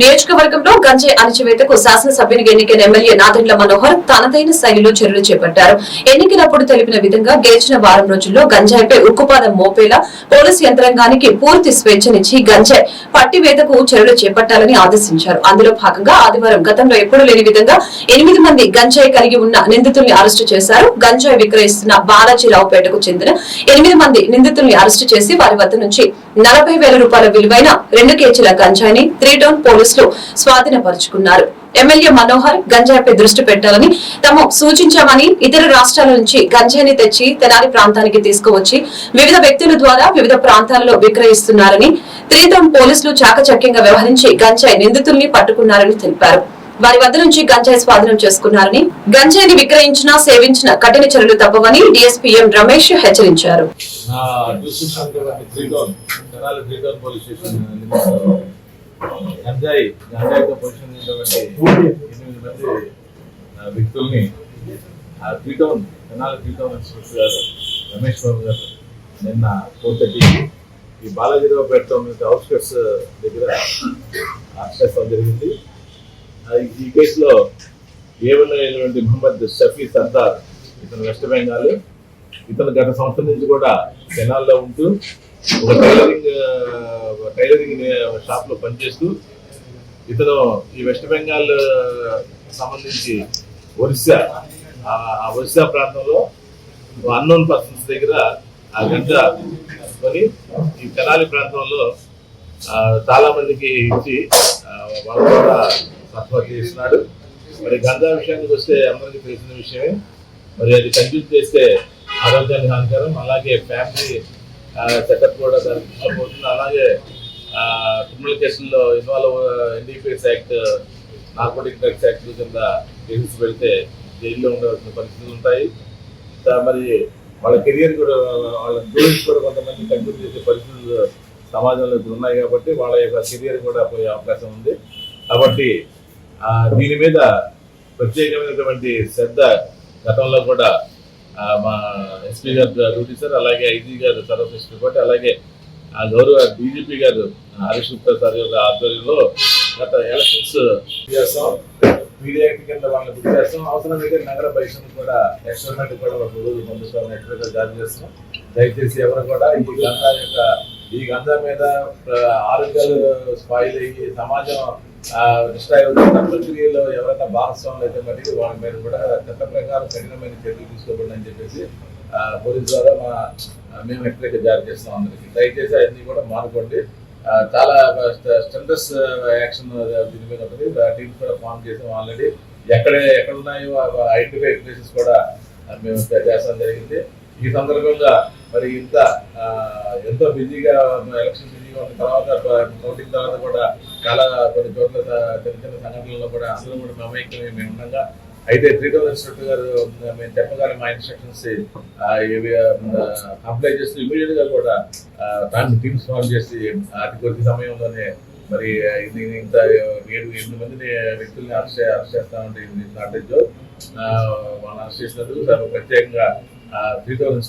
నియోజకవర్గంలో గంజాయి అణచివేతకు శాసనసభ్యునిగా ఎన్నికైన ఎమ్మెల్యే నాదెండ్ల మనోహర్ తనదైన శైలిలో చర్యలు చేపట్టారు. ఎన్నికలప్పుడు తెలిపిన విధంగా గెలిచిన వారం రోజుల్లో గంజాయిపై ఉక్కుపాదం మోపేలా పోలీసు యంత్రాంగానికి పూర్తి స్వేచ్ఛనిచ్చి గంజాయి పట్టివేతకు చర్యలు చేపట్టాలని ఆదేశించారు. అందులో భాగంగా ఆదివారం గతంలో ఎప్పుడూ లేని విధంగా ఎనిమిది మంది గంజాయి కలిగి ఉన్న నిందితుల్ని అరెస్టు చేశారు. గంజాయి విక్రయిస్తున్న బాలాజీరావుపేటకు చెందిన ఎనిమిది మంది నిందితుల్ని అరెస్టు చేసి వారి వద్ద నుంచి నలభై వేల రూపాయల విలువైన రెండు కేజీల గంజాయిని త్రీ టౌన్ పోలీసులు స్వాధీనపరుచుకున్నారు. ఎమ్మెల్యే మనోహర్ గంజాయిపై దృష్టి పెట్టాలని తాము సూచించామని ఇతర రాష్ట్రాల నుంచి గంజాయిని తెచ్చి తెనాలి ప్రాంతానికి తీసుకువచ్చి వివిధ వ్యక్తుల ద్వారా వివిధ ప్రాంతాలలో విక్రయిస్తున్నారని త్రితం పోలీసులు చాకచక్యంగా వ్యవహరించి గంజాయి నిందితుల్ని పట్టుకున్నారని తెలిపారు. వారి వద్ద నుంచి గంజాయి స్వాధీనం చేసుకున్నారని గంజాయిని విక్రయించినా సేవించిన కఠిన చర్యలు తప్పవని డీఎస్పీఎం రమేష్ హెచ్చరించారు. గంజాయి గంజాయితో పొజిషన్ ఎనిమిది మంది వ్యక్తుల్ని ఆ త్రీటౌన్ తెనాలి త్రీ ఇన్స్పెక్టర్ గారు రమేష్ బాబు గారు నిన్న ఫోర్ థర్టీ ఈ బాలాజీరావు పేట అవుట్స్కట్స్ దగ్గర ఆక్షేపం జరిగింది. ఈ కేసులో ఏవన్ అయినటువంటి మహమ్మద్ షఫీ సర్దార్ ఇతను వెస్ట్ బెంగాల్. ఇతను గత సంవత్సరం నుంచి కూడా తెనాల్లో ఉంటూ ఒక టైలరింగ్ టైలరింగ్ షాప్లో పనిచేస్తూ ఇతను ఈ వెస్ట్ బెంగాల్ సంబంధించి ఒరిస్సా ఆ ఒరిస్సా ప్రాంతంలో అన్నోన్ పర్సన్స్ దగ్గర ఆ గంజ కొని ఈ తెనాలి ప్రాంతంలో ఆ, చాలా మందికి ఇచ్చి వాళ్ళు కూడా సఫర్ చేస్తున్నాడు. మరి గంజా విషయానికి వస్తే అందరికీ తెలిసిన విషయమే. మరి అది కన్జ్యూమ్ చేస్తే ఆరోగ్యానికి హానికరం. అలాగే ఫ్యామిలీ సెటప్ కూడా దానికి అలాగే క్రిమినల్ కేసుల్లో involve NDPS act narcotic drugs act కింద కేసెస్ పెడితే జైల్లో ఉండవలసిన పరిస్థితులు ఉంటాయి. మరి వాళ్ళ కెరియర్ కూడా వాళ్ళ గోల్స్ కూడా కొంతమంది కన్జ్యూమ్ చేసే పరిస్థితులు సమాజంలో ఇప్పుడు ఉన్నాయి కాబట్టి వాళ్ళ యొక్క కెరియర్ కూడా పోయే అవకాశం ఉంది. కాబట్టి దీని మీద ప్రత్యేకమైనటువంటి శ్రద్ధ గతంలో కూడా మా ఎస్పీ గారు డ్యూటీ సార్ అలాగే ఐజీ గారు సర్వీస్ రిపోర్ట్ అలాగే ఆ గౌరవ డీజీపీ గారు హరీష్ గుప్తా సార్ యొక్క ఆధ్వర్యంలో గత ఎలక్షన్స్ చేస్తాం మీడియా కింద వాళ్ళని బుక్ చేస్తాం. అవసరమైతే నగర బహిష్కరణ కూడా ఎక్స్పెరిమెంట్ కూడా ఒక రోజు పంపిస్తామని ఎక్స్పెరిమెంట్ జారీ చేస్తాం. దయచేసి ఎవరు కూడా ఈ గంధా యొక్క ఈ గంధా మీద ఆరోగ్యాలు స్పాయిల్ అయ్యి సమాజం డిస్ట్రాయ్ ఎవరైనా భాగస్వాములు అయితే మరి వాళ్ళ మీద కూడా చట్ట ప్రకారం కఠినమైన చర్యలు తీసుకోబడి అని చెప్పేసి పోలీస్ ద్వారా మా మేము హెచ్చరిక జారీ చేస్తాం అందరికి. దయచేసి అన్ని కూడా మానుకోండి. చాలా స్టెండస్ యాక్షన్ దీని మీద ఉంటుంది టీమ్స్ కూడా ఫామ్ చేసాం ఆల్రెడీ. ఎక్కడ ఎక్కడ ఉన్నాయో ఐడెంటిఫై ప్లేసెస్ కూడా మేము చేస్తాం జరిగింది. ఈ సందర్భంగా మరి ఇంత ఆ, ఎంతో బిజీగా ఎలక్షన్ బిజీగా ఉన్న తర్వాత కౌంటింగ్ తర్వాత కూడా చాలా కొన్ని చోట్ల చిన్న చిన్న సంఘటనల్లో కూడా అందరూ కూడా మమైక్యమే మేము ఉండగా అయితే త్రీ థౌసండ్ గారు మేము చెప్పగానే మా ఇన్స్ట్రక్షన్స్ అప్లై చేస్తూ ఇమీడియట్గా కూడా దాన్ని టీమ్స్ ఫామ్ చేసి అతి కొద్ది సమయంలోనే మరి ఇంత ఏడు ఎనిమిది మందిని వ్యక్తుల్ని అరెస్ట్ అరెస్ట్ చేస్తామంటే ఇది వాళ్ళు అరెస్ట్ చేసినందుకు ప్రత్యేకంగా త్రీ థౌసండ్